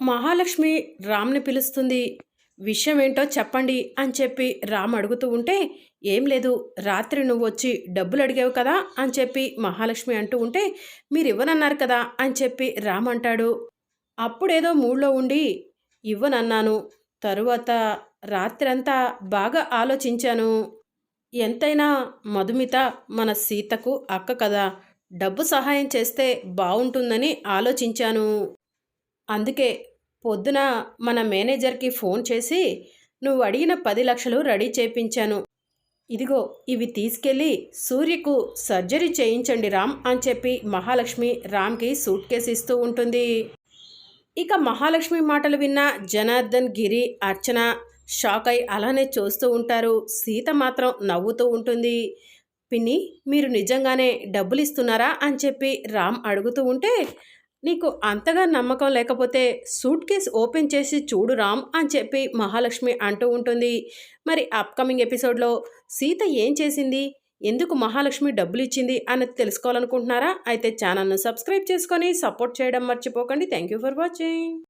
మహాలక్ష్మి రామ్ని పిలుస్తుంది. విషయం ఏంటో చెప్పండి అని చెప్పి రామ్ అడుగుతూ ఉంటే ఏం లేదు రాత్రి నువ్వు వచ్చి డబ్బులు అడిగావు కదా అని చెప్పి మహాలక్ష్మి అంటూ ఉంటే మీరు ఇవ్వనన్నారు కదా అని చెప్పి రామ్ అంటాడు. అప్పుడేదో మూడ్లో ఉండి ఇవ్వనన్నాను. తరువాత రాత్రంతా బాగా ఆలోచించాను. ఎంతైనా మధుమిత మన సీతకు అక్క కదా. డబ్బు సహాయం చేస్తే బాగుంటుందని ఆలోచించాను. అందుకే పొద్దున మన మేనేజర్కి ఫోన్ చేసి నువ్వు అడిగిన పది లక్షలు రెడీ చేయించాను ఇదిగో ఇవి తీసుకెళ్ళి సూర్యకు సర్జరీ చేయించండి రామ్ అని చెప్పి మహాలక్ష్మి రామ్కి సూట్ కేసు ఇస్తూ ఉంటుంది. ఇక మహాలక్ష్మి మాటలు విన్న జనార్దన్ గిరి అర్చన షాక్ అయి అలానే చూస్తూ ఉంటారు. సీత మాత్రం నవ్వుతూ ఉంటుంది. పిన్ని మీరు నిజంగానే డబ్బులు ఇస్తున్నారా అని చెప్పి రామ్ అడుగుతూ ఉంటే నీకు అంతగా నమ్మకం లేకపోతే సూట్ కేస్ ఓపెన్ చేసి చూడు రామ్ అని చెప్పి మహాలక్ష్మి అంటూ ఉంటుంది. మరి అప్కమింగ్ ఎపిసోడ్లో సీత ఏం చేసింది? ఎందుకు మహాలక్ష్మి డబ్బులు ఇచ్చింది అన్నది తెలుసుకోవాలనుకుంటున్నారా? అయితే ఛానల్ను సబ్స్క్రైబ్ చేసుకొని సపోర్ట్ చేయడం మర్చిపోకండి. Thank you for watching